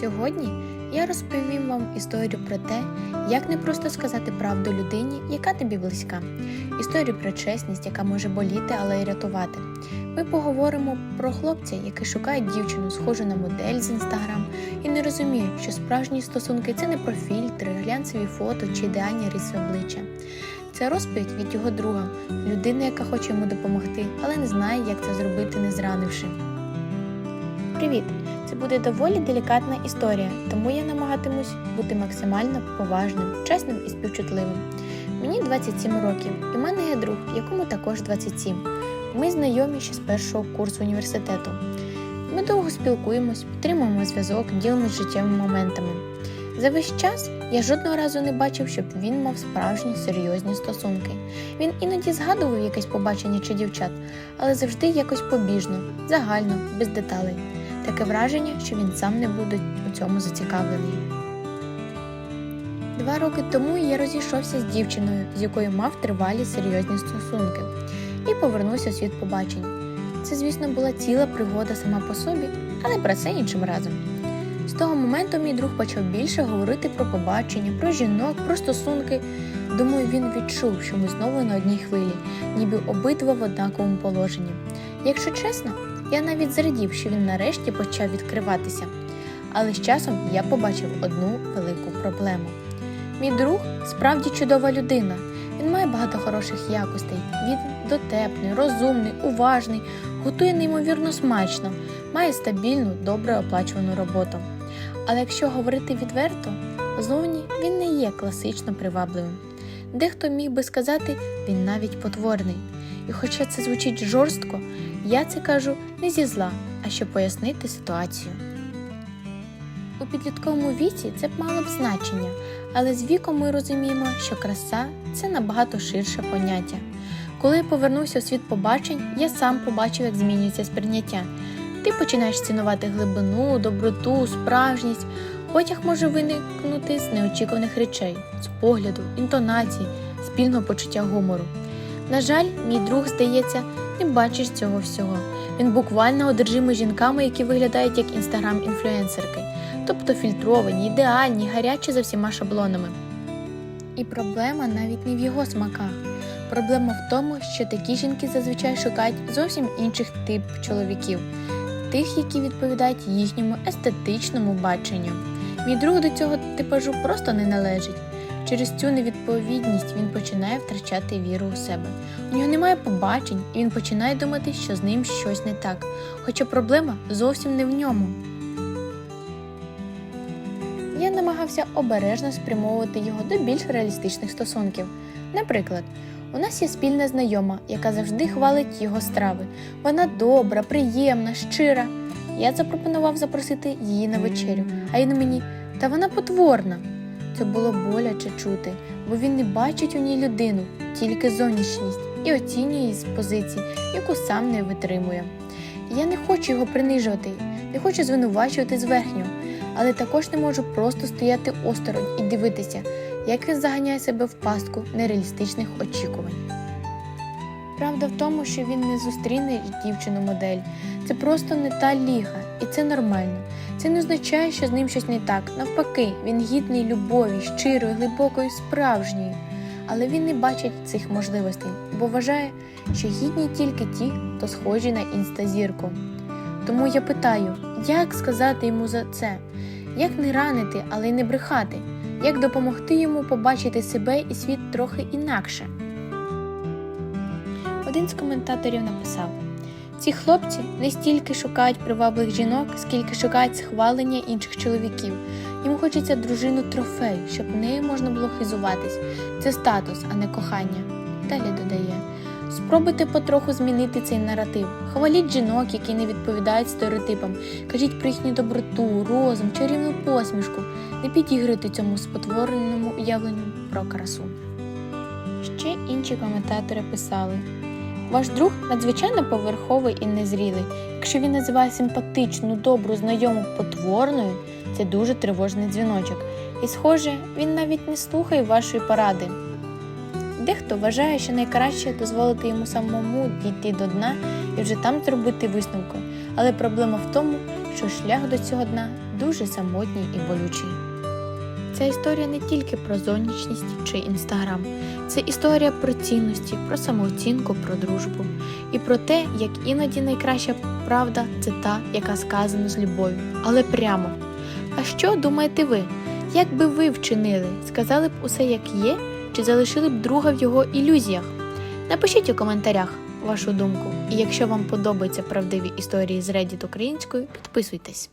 Сьогодні я розповім вам історію про те, як не просто сказати правду людині, яка тобі близька, історію про чесність, яка може боліти, але й рятувати. Ми поговоримо про хлопця, який шукає дівчину, схожу на модель з інстаграм, і не розуміє, що справжні стосунки це не про фільтри, глянцеві фото чи ідеальні риси обличчя. Це розповідь від його друга, людини, яка хоче йому допомогти, але не знає, як це зробити, не зранивши. Привіт! Буде доволі делікатна історія, тому я намагатимусь бути максимально поважним, чесним і співчутливим. Мені 27 років, і в мене є друг, якому також 27. Ми знайомі ще з першого курсу університету. Ми довго спілкуємось, підтримуємо зв'язок, ділимось життєвими моментами. За весь час я жодного разу не бачив, щоб він мав справжні серйозні стосунки. Він іноді згадував якесь побачення чи дівчат, але завжди якось побіжно, загально, без деталей. Таке враження, що він сам не буде у цьому зацікавлений. Два роки тому я розійшовся з дівчиною, з якою мав тривалі серйозні стосунки, і повернувся у світ побачень. Це, звісно, була ціла пригода сама по собі, але про це іншим разом. З того моменту мій друг почав більше говорити про побачення, про жінок, про стосунки. Думаю, він відчув, що ми знову на одній хвилі, ніби обидва в однаковому положенні. Якщо чесно, я навіть зрадів, що він нарешті почав відкриватися. Але з часом я побачив одну велику проблему. Мій друг справді чудова людина. Він має багато хороших якостей. Він дотепний, розумний, уважний, готує неймовірно смачно, має стабільну, добре оплачувану роботу. Але якщо говорити відверто, зовні він не є класично привабливим. Дехто міг би сказати, він навіть потворний. І хоча це звучить жорстко, я це кажу не зі зла, а щоб пояснити ситуацію. У підлітковому віці це б мало б значення, але з віком ми розуміємо, що краса це набагато ширше поняття. Коли я повернувся у світ побачень, я сам побачив, як змінюється сприйняття. Ти починаєш цінувати глибину, доброту, справжність. Потяг може виникнути з неочікуваних речей, з погляду, інтонації, спільного почуття гумору. На жаль, мій друг, здається, не бачиш цього всього. Він буквально одержимий жінками, які виглядають як інстаграм-інфлюенсерки, тобто фільтровані, ідеальні, гарячі за всіма шаблонами. І проблема навіть не в його смаках. Проблема в тому, що такі жінки зазвичай шукають зовсім інших тип чоловіків, тих, які відповідають їхньому естетичному баченню. Мій друг до цього типажу просто не належить. Через цю невідповідність він починає втрачати віру у себе. У нього немає побачень, і він починає думати, що з ним щось не так. Хоча проблема зовсім не в ньому. Я намагався обережно спрямовувати його до більш реалістичних стосунків. Наприклад, у нас є спільна знайома, яка завжди хвалить його страви. Вона добра, приємна, щира. Я запропонував запросити її на вечерю, а він мені, та вона потворна. Це було боляче чути, бо він не бачить у ній людину, тільки зовнішність і оцінює її з позиції, яку сам не витримує. Я не хочу його принижувати, не хочу звинувачувати зверхньо, але також не можу просто стояти осторонь і дивитися, як він заганяє себе в пастку нереалістичних очікувань. Правда в тому, що він не зустріне дівчину модель. Це просто не та ліга, і це нормально. Це не означає, що з ним щось не так. Навпаки, він гідний любові, щирої, глибокої, справжньої. Але він не бачить цих можливостей, бо вважає, що гідні тільки ті, хто схожі на інстазірку. Тому я питаю, як сказати йому за це? Як не ранити, але й не брехати? Як допомогти йому побачити себе і світ трохи інакше? Один з коментаторів написав: ці хлопці не стільки шукають привабливих жінок, скільки шукають схвалення інших чоловіків. Їм хочеться дружину трофей, щоб нею можна було хизуватись. Це статус, а не кохання. Далі додає: спробуйте потроху змінити цей наратив. Хваліть жінок, які не відповідають стереотипам. Кажіть про їхню доброту, розум, чарівну посмішку. Не підіграйте цьому спотвореному уявленню про красу. Ще інші коментатори писали. Ваш друг надзвичайно поверховий і незрілий. Якщо він називає симпатичну, добру, знайому потворною, це дуже тривожний дзвіночок. І, схоже, він навіть не слухає вашої поради. Дехто вважає, що найкраще дозволити йому самому дійти до дна і вже там зробити висновки. Але проблема в тому, що шлях до цього дна дуже самотній і болючий. Ця історія не тільки про зовнішність чи інстаграм, це історія про цінності, про самооцінку, про дружбу і про те, як іноді найкраща правда це та, яка сказана з любов'ю, але прямо. А що думаєте ви? Як би ви вчинили? Сказали б усе як є, чи залишили б друга в його ілюзіях? Напишіть у коментарях вашу думку, і якщо вам подобаються правдиві історії з Reddit українською, підписуйтесь.